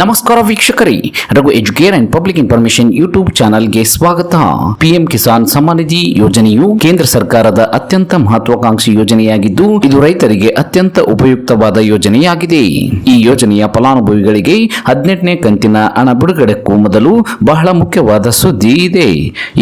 ನಮಸ್ಕಾರ ವೀಕ್ಷಕರೇ. Raghu educare and public information YouTube ಚಾನಲ್ಗೆ ಸ್ವಾಗತ. ಪಿಎಂ ಕಿಸಾನ್ ಸಮ್ಮಾನ್ ನಿಧಿ ಯೋಜನೆಯು ಕೇಂದ್ರ ಸರ್ಕಾರದ ಅತ್ಯಂತ ಮಹತ್ವಾಕಾಂಕ್ಷಿ ಯೋಜನೆಯಾಗಿದ್ದು, ಇದು ರೈತರಿಗೆ ಅತ್ಯಂತ ಉಪಯುಕ್ತವಾದ ಯೋಜನೆಯಾಗಿದೆ. ಈ ಯೋಜನೆಯ ಫಲಾನುಭವಿಗಳಿಗೆ ಹದಿನೆಂಟನೇ ಕಂತಿನ ಹಣ ಬಿಡುಗಡೆಕ್ಕೂ ಮೊದಲು ಬಹಳ ಮುಖ್ಯವಾದ ಸುದ್ದಿ ಇದೆ.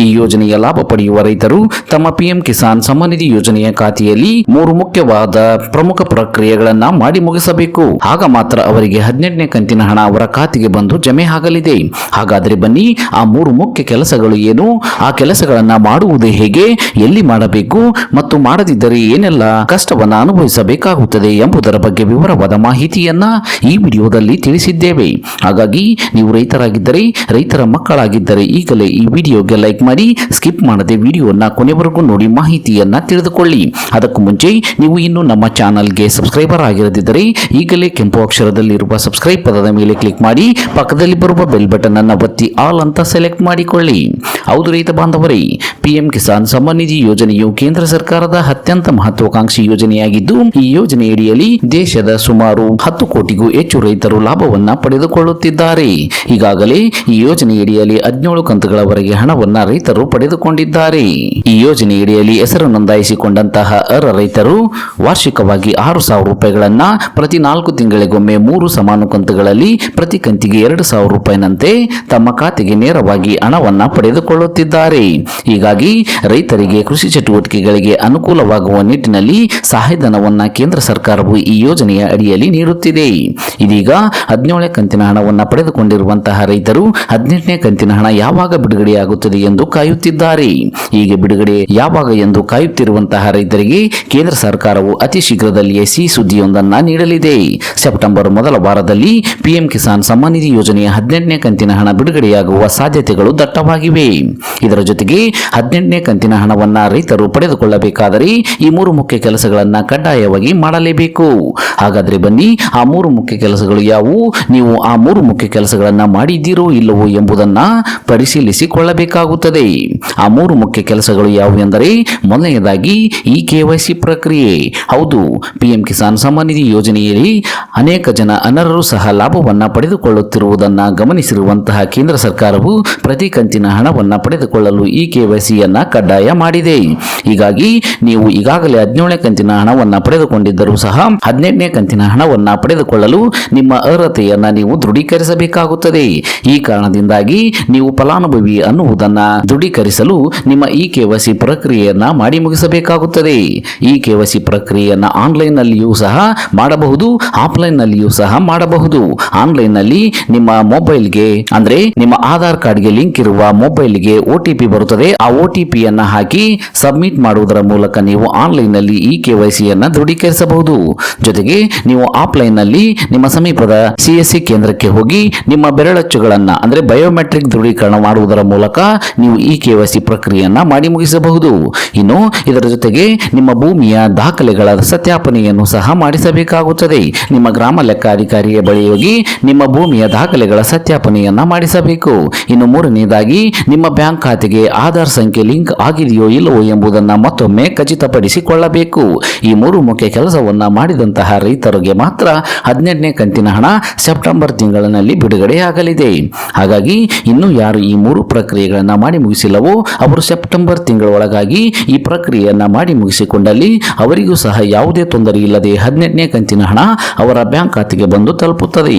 ಈ ಯೋಜನೆಯ ಲಾಭ ಪಡೆಯುವ ರೈತರು ತಮ್ಮ ಪಿಎಂ ಕಿಸಾನ್ ಸಮ್ಮಾನ್ ನಿಧಿ ಯೋಜನೆಯ ಖಾತೆಯಲ್ಲಿ ಮೂರು ಮುಖ್ಯವಾದ ಪ್ರಮುಖ ಪ್ರಕ್ರಿಯೆಗಳನ್ನು ಮಾಡಿ ಮುಗಿಸಬೇಕು. ಆಗ ಮಾತ್ರ ಅವರಿಗೆ ಹದಿನೆಂಟನೇ ಕಂತಿನ ಹಣ ಅವರ ಖಾತೆಗೆ ಬಂದು ಜಮೆ ಆಗಲಿದೆ. ಹಾಗಾದರೆ ಬನ್ನಿ, ಆ ಮೂರು ಮುಖ್ಯ ಕೆಲಸಗಳು ಏನು? ಆ ಕೆಲಸಗಳನ್ನು ಮಾಡುವುದು ಹೇಗೆ? ಎಲ್ಲಿ ಮಾಡಬೇಕು? ಮತ್ತು ಮಾಡದಿದ್ದರೆ ಏನೆಲ್ಲ ಕಷ್ಟವನ್ನು ಅನುಭವಿಸಬೇಕಾಗುತ್ತದೆ ಎಂಬುದರ ಬಗ್ಗೆ ವಿವರವಾದ ಮಾಹಿತಿಯನ್ನ ಈ ವಿಡಿಯೋದಲ್ಲಿ ತಿಳಿಸಿದ್ದೇವೆ. ಹಾಗಾಗಿ, ನೀವು ರೈತರಾಗಿದ್ದರೆ, ರೈತರ ಮಕ್ಕಳಾಗಿದ್ದರೆ ಈಗಲೇ ಈ ವಿಡಿಯೋಗೆ ಲೈಕ್ ಮಾಡಿ, ಸ್ಕಿಪ್ ಮಾಡದೆ ವಿಡಿಯೋನ ಕೊನೆವರೆಗೂ ನೋಡಿ ಮಾಹಿತಿಯನ್ನ ತಿಳಿದುಕೊಳ್ಳಿ. ಅದಕ್ಕೂ ಮುಂಚೆ, ನೀವು ಇನ್ನು ನಮ್ಮ ಚಾನಲ್ಗೆ ಸಬ್ಸ್ಕ್ರೈಬರ್ ಆಗಿರದಿದ್ದರೆ ಈಗಲೇ ಕೆಂಪು ಅಕ್ಷರದಲ್ಲಿರುವ ಸಬ್ಸ್ಕ್ರೈಬ್ ಪದದ ಮೇಲೆ ಕ್ಲಿಕ್ ಮಾಡಿ ಪಕ್ಕದಲ್ಲಿ ಬರುವ ಬೆಲ್ ಬಟನ್ ಅನ್ನು ಒತ್ತಿ ಆಲ್ ಅಂತ ಸೆಲೆಕ್ಟ್ ಮಾಡಿಕೊಳ್ಳಿ. ಹೌದು ರೈತ ಬಾಂಧವರೇ ಪಿಎಂ ಕಿಸಾನ್ ಸಮ್ಮಾನ್ ನಿಧಿ ಯೋಜನೆಯು ಕೇಂದ್ರ ಸರ್ಕಾರದ ಅತ್ಯಂತ ಮಹತ್ವಾಕಾಂಕ್ಷಿ ಯೋಜನೆಯಾಗಿದ್ದು, ಈ ಯೋಜನೆಯಡಿಯಲ್ಲಿ ದೇಶದ ಸುಮಾರು ಹತ್ತು ಕೋಟಿಗೂ ಹೆಚ್ಚು ರೈತರು ಲಾಭವನ್ನ ಪಡೆದುಕೊಳ್ಳುತ್ತಿದ್ದಾರೆ. ಈಗಾಗಲೇ ಈ ಯೋಜನೆಯಡಿಯಲ್ಲಿ ಹದಿನೇಳು ಕಂತುಗಳವರೆಗೆ ಹಣವನ್ನ ರೈತರು ಪಡೆದುಕೊಂಡಿದ್ದಾರೆ. ಈ ಯೋಜನೆಯಡಿಯಲ್ಲಿ ಹೆಸರು ನೋಂದಾಯಿಸಿಕೊಂಡಂತಹ ಅರ್ಹ ರೈತರು ವಾರ್ಷಿಕವಾಗಿ ಆರು ಸಾವಿರ ರೂಪಾಯಿಗಳನ್ನ ಪ್ರತಿ ನಾಲ್ಕು ತಿಂಗಳಿಗೊಮ್ಮೆ ಮೂರು ಸಮಾನ ಕಂತುಗಳಲ್ಲಿ ಪ್ರತಿ ಕಂತಿಗೆ ಎರಡು ಸಾವಿರ ರೂಪಾಯಿನಂತೆ ತಮ್ಮ ಖಾತೆಗೆ ನೇರವಾಗಿ ಹಣವನ್ನು ಪಡೆದುಕೊಳ್ಳುತ್ತಿದ್ದಾರೆ. ಹೀಗಾಗಿ ರೈತರಿಗೆ ಕೃಷಿ ಚಟುವಟಿಕೆಗಳಿಗೆ ಅನುಕೂಲವಾಗುವ ನಿಟ್ಟಿನಲ್ಲಿ ಸಹಾಯಧನವನ್ನು ಕೇಂದ್ರ ಸರ್ಕಾರವು ಈ ಯೋಜನೆಯ ಅಡಿಯಲ್ಲಿ ನೀಡುತ್ತಿದೆ. ಇದೀಗ ಹದಿನೇಳನೇ ಕಂತಿನ ಹಣವನ್ನು ಪಡೆದುಕೊಂಡಿರುವಂತಹ ರೈತರು ಹದಿನೆಂಟನೇ ಕಂತಿನ ಹಣ ಯಾವಾಗ ಬಿಡುಗಡೆಯಾಗುತ್ತದೆ ಎಂದು ಕಾಯುತ್ತಿದ್ದಾರೆ. ಹೀಗೆ ಬಿಡುಗಡೆ ಯಾವಾಗ ಎಂದು ಕಾಯುತ್ತಿರುವಂತಹ ರೈತರಿಗೆ ಕೇಂದ್ರ ಸರ್ಕಾರವು ಅತಿ ಶೀಘ್ರದಲ್ಲಿಯೇ ಸಿ ಸುದ್ದಿಯೊಂದನ್ನು ನೀಡಲಿದೆ. ಸೆಪ್ಟೆಂಬರ್ ಮೊದಲ ವಾರದಲ್ಲಿ ಪಿಎಂ ಸಮ್ಮಾನ್ ನಿಧಿ ಯೋಜನೆಯ ಹದಿನೆಂಟನೇ ಕಂತಿನ ಹಣ ಬಿಡುಗಡೆಯಾಗುವ ಸಾಧ್ಯತೆಗಳು ದಟ್ಟವಾಗಿವೆ. ಇದರ ಜೊತೆಗೆ ಹದಿನೆಂಟನೇ ಕಂತಿನ ಹಣವನ್ನು ರೈತರು ಪಡೆದುಕೊಳ್ಳಬೇಕಾದರೆ ಈ ಮೂರು ಮುಖ್ಯ ಕೆಲಸಗಳನ್ನು ಕಡ್ಡಾಯವಾಗಿ ಮಾಡಲೇಬೇಕು. ಹಾಗಾದರೆ ಬನ್ನಿ, ಆ ಮೂರು ಮುಖ್ಯ ಕೆಲಸಗಳು ಯಾವುವು? ನೀವು ಆ ಮೂರು ಮುಖ್ಯ ಕೆಲಸಗಳನ್ನು ಮಾಡಿದ್ದೀರೋ ಇಲ್ಲವೋ ಎಂಬುದನ್ನ ಪರಿಶೀಲಿಸಿಕೊಳ್ಳಬೇಕಾಗುತ್ತದೆ. ಆ ಮೂರು ಮುಖ್ಯ ಕೆಲಸಗಳು ಯಾವುವು ಎಂದರೆ ಮೊದಲನೆಯದಾಗಿ ಈ ಕೆವೈಸಿ ಪ್ರಕ್ರಿಯೆ. ಹೌದು ಪಿಎಂ ಕಿಸಾನ್ ಸಮ್ಮಾನ್ ನಿಧಿ ಯೋಜನೆಯಲ್ಲಿ ಅನೇಕ ಜನ ಅನರ್ಹರು ಸಹ ಲಾಭವನ್ನ ಪಡೆದುಕೊಳ್ಳುತ್ತಿರುವುದನ್ನ ಗಮನಿಸಿರುವಂತಹ ಕೇಂದ್ರ ಸರ್ಕಾರವು ಪ್ರತಿ ಕಂತಿನ ಹಣವನ್ನ ಪಡೆದುಕೊಳ್ಳಲು ಈ ಕೆವೈಸಿಯನ್ನು ಕಡ್ಡಾಯ ಮಾಡಿದೆ. ಹೀಗಾಗಿ ನೀವು ಈಗಾಗಲೇ ಹದಿನೇಳನೇ ಕಂತಿನ ಹಣವನ್ನು ಪಡೆದುಕೊಂಡಿದ್ದರೂ ಸಹ ಹದಿನೆಂಟನೇ ಕಂತಿನ ಹಣವನ್ನು ಪಡೆದುಕೊಳ್ಳಲು ನಿಮ್ಮ ಅರ್ಹತೆಯನ್ನು ನೀವು ದೃಢೀಕರಿಸಬೇಕಾಗುತ್ತದೆ. ಈ ಕಾರಣದಿಂದಾಗಿ ನೀವು ಫಲಾನುಭವಿ ಅನ್ನುವುದನ್ನ ದೃಢೀಕರಿಸಲು ನಿಮ್ಮ ಈ ಕೆವೈಸಿ ಪ್ರಕ್ರಿಯೆಯನ್ನು ಮಾಡಿ ಮುಗಿಸಬೇಕಾಗುತ್ತದೆ. ಈ ಕೆವೈಸಿ ಪ್ರಕ್ರಿಯೆಯನ್ನು ಆನ್ಲೈನ್ ನಲ್ಲಿಯೂ ಸಹ ಮಾಡಬಹುದು, ಆಫ್ಲೈನ್ನಲ್ಲಿಯೂ ಸಹ ಮಾಡಬಹುದು. ಆನ್ಲೈನ್ ನಲ್ಲಿ ನಿಮ್ಮ ಮೊಬೈಲ್ಗೆ, ಅಂದ್ರೆ ನಿಮ್ಮ ಆಧಾರ್ ಕಾರ್ಡ್ಗೆ ಲಿಂಕ್ ಇರುವ ಮೊಬೈಲ್ಗೆ ಒ ಟಿ ಬರುತ್ತದೆ. ಆ ಒ ಟಿ ಹಾಕಿ ಸಬ್ಮಿಟ್ ಮಾಡುವುದರ ಮೂಲಕ ನೀವು ಆನ್ಲೈನ್ನಲ್ಲಿ ಈ ಸಿಯನ್ನು ದೃಢೀಕರಿಸಬಹುದು. ಜೊತೆಗೆ ನೀವು ಆಫ್ಲೈನ್ನಲ್ಲಿ ನಿಮ್ಮ ಸಮೀಪದ ಸಿಎಸ್ಸಿ ಕೇಂದ್ರಕ್ಕೆ ಹೋಗಿ ನಿಮ್ಮ ಬೆರಳಚ್ಚುಗಳನ್ನ, ಅಂದ್ರೆ ಬಯೋಮೆಟ್ರಿಕ್ ದೃಢೀಕರಣ ಮಾಡುವುದರ ಮೂಲಕ ನೀವು ಈ ಕೆವೈಸಿ ಪ್ರಕ್ರಿಯೆಯನ್ನ ಮಾಡಿ ಮುಗಿಸಬಹುದು. ಇನ್ನು ಇದರ ಜೊತೆಗೆ ನಿಮ್ಮ ಭೂಮಿಯ ದಾಖಲೆಗಳ ಸತ್ಯಾಪನೆಯನ್ನು ಸಹ ಮಾಡಿಸಬೇಕಾಗುತ್ತದೆ. ನಿಮ್ಮ ಗ್ರಾಮ ಲೆಕ್ಕಾಧಿಕಾರಿಯ ಬಳಿ ಹೋಗಿ ನಿಮ್ಮ ಭೂಮಿಯ ದಾಖಲೆಗಳ ಸತ್ಯಾಪನೆಯನ್ನ ಮಾಡಿಸಬೇಕು. ಇನ್ನು ಮೂರನೇದಾಗಿ, ನಿಮ್ಮ ಬ್ಯಾಂಕ್ ಖಾತೆಗೆ ಆಧಾರ್ ಸಂಖ್ಯೆ ಲಿಂಕ್ ಆಗಿದೆಯೋ ಇಲ್ಲವೋ ಎಂಬುದನ್ನು ಮತ್ತೊಮ್ಮೆ ಖಚಿತಪಡಿಸಿಕೊಳ್ಳಬೇಕು. ಈ ಮೂರು ಮುಖ್ಯ ಕೆಲಸವನ್ನ ಮಾಡಿದಂತಹ ರೈತರಿಗೆ ಮಾತ್ರ ಹದಿನೆಂಟನೇ ಕಂತಿನ ಹಣ ಸೆಪ್ಟೆಂಬರ್ ತಿಂಗಳಿನಲ್ಲಿ ಬಿಡುಗಡೆಯಾಗಲಿದೆ. ಹಾಗಾಗಿ, ಇನ್ನು ಯಾರು ಈ ಮೂರು ಪ್ರಕ್ರಿಯೆಗಳನ್ನು ಮಾಡಿ ಮುಗಿಸಿಲ್ಲವೋ, ಅವರು ಸೆಪ್ಟೆಂಬರ್ ತಿಂಗಳೊಳಗಾಗಿ ಈ ಪ್ರಕ್ರಿಯೆಯನ್ನು ಮಾಡಿ ಮುಗಿಸಿಕೊಂಡಲ್ಲಿ ಅವರಿಗೂ ಸಹ ಯಾವುದೇ ತೊಂದರೆ ಇಲ್ಲದೆ ಹದಿನೆಂಟನೇ ಕಂತಿನ ಹಣ ಅವರ ಬ್ಯಾಂಕ್ ಖಾತೆಗೆ ಬಂದು ತಲುಪುತ್ತದೆ.